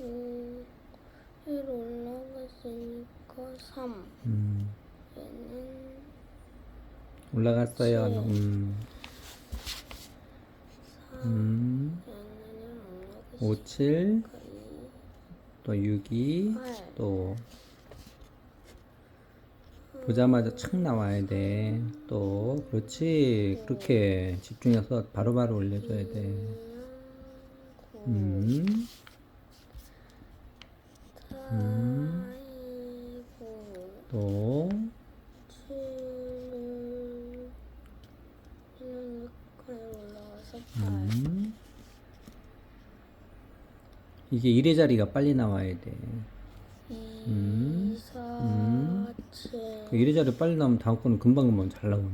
음, 1 올라갔으니까 3. 음, 얘는 올라갔어요. 칠. 음, 4. 음, 얘는 5, 7, 2. 또 6, 2, 팔. 또 보자마자 착 나와야 돼. 또 그렇지. 그렇게 집중해서 바로바로 올려줘야 돼. 9. 음, 4. 음. 9. 또 7. 얘는 여기까지 올라가서 8. 음. 이게 1의 자리가 빨리 나와야 돼. 2. 음. 4. 음. 7. 그 1의 자리 빨리 나오면 다음 거는 금방금방 잘 나오네.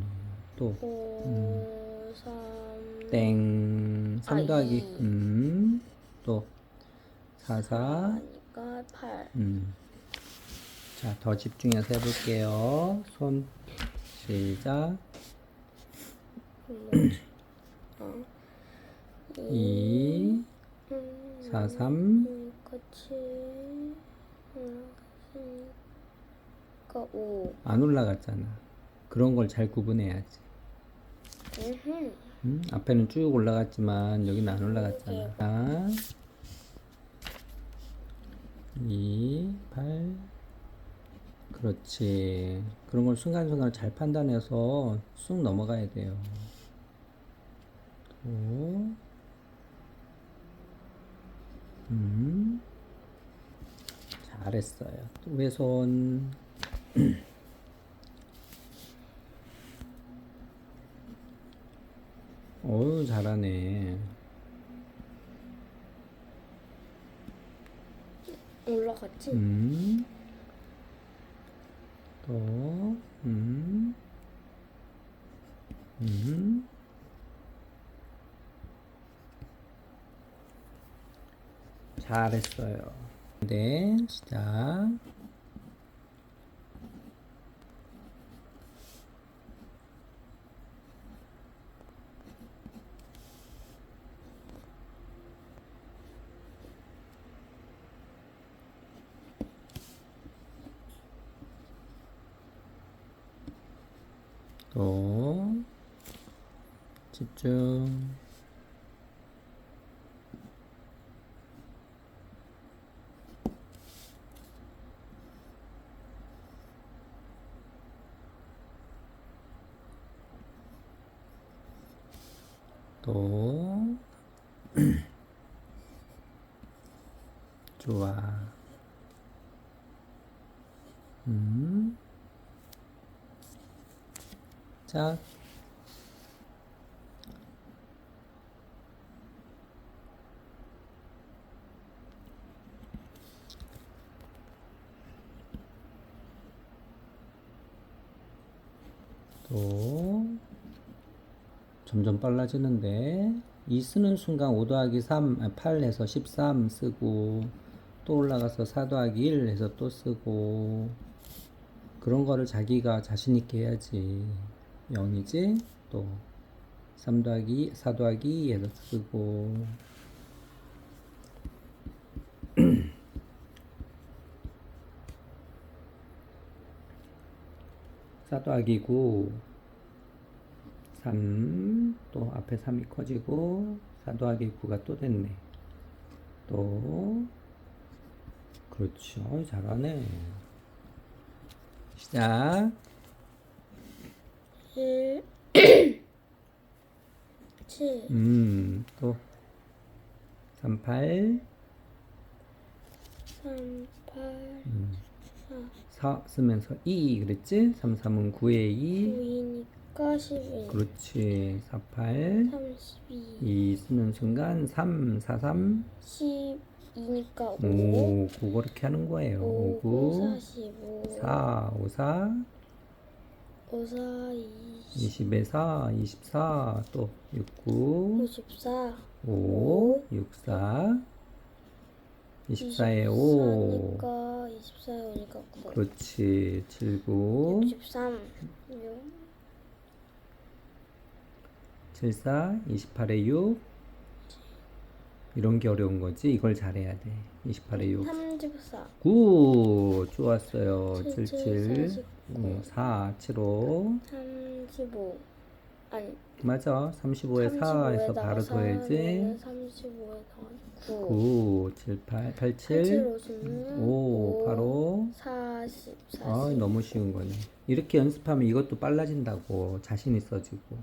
또 5. 3. 땡. 3 아, 더하기. 이. 음. 또 4, 4. 하니까 8. 음. 자, 더 집중해서 해볼게요. 손 시작. 어. 2, 음, 4, 3. 그러니까 7. 올라갔으니까 5. 안 올라갔잖아. 그런 걸 잘 구분해야지. 음흠. 음? 앞에는 쭉 올라갔지만 여기는 안 올라갔잖아. 자, 2, 8. 그렇지. 그런 걸 순간순간 잘 판단해서 쑥 넘어가야 돼요. 또, 음, 잘했어요. 또 왼손. 어유 잘하네. 올라갔지? 음. 또, 음. 음. 잘했어요. 네, 시작. 또, 집중. 또, 좋아. 음. 자. 또 점점 빨라지는데 이 쓰는 순간 5 더하기 3, 8 해서 13 쓰고 또 올라가서 4 더하기 1 해서 또 쓰고 그런 거를 자기가 자신 있게 해야지 0이지 또3 더하기 4 더하기 2 해서 쓰고 4 더하기 9 3, 또 앞에 3이 커지고 4 더하기 9가 또 됐네. 또 그렇죠. 잘하네. 시작. 1. 7. 음, 또 3, 8, 3. 8. 음, 4. 4 쓰면서 2 그랬지? 3, 3은 9에 2. 9이니까 11. 그렇지. 4, 8, 32. 2 쓰는 순간 3, 4, 3. 12니까 5. 오, 그거 그렇게 하는 거예요. 5, 5, 9, 9, 45. 4, 5, 4. 5, 4, 20. 20에 4, 24, 또 69, 54. 5, 64, 24에 5. 24니까 24에 오니까 9. 그렇지. 79, 63. 6. 74, 28에 6, 이런 게 어려운 거지. 이걸 잘해야 돼. 28에 6. 34 9 좋았어요. 77, 77 음, 4 75 35 아니 맞아. 35에 4 해서 35에다가 바로 더해야지. 35에 9 9 7 8 8 7 7 56 5 바로 40 40 아 너무 쉬운 거네. 이렇게 연습하면 이것도 빨라진다고 자신 있어지고.